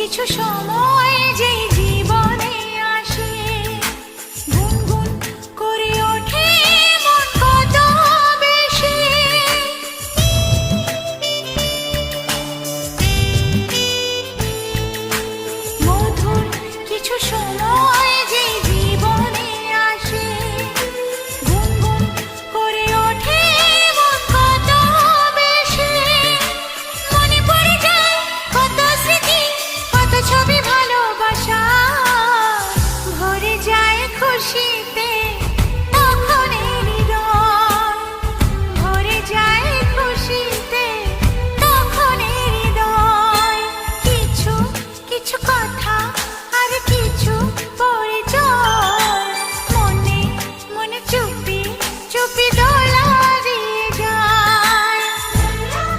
কিছু সময় যেই খুশিতে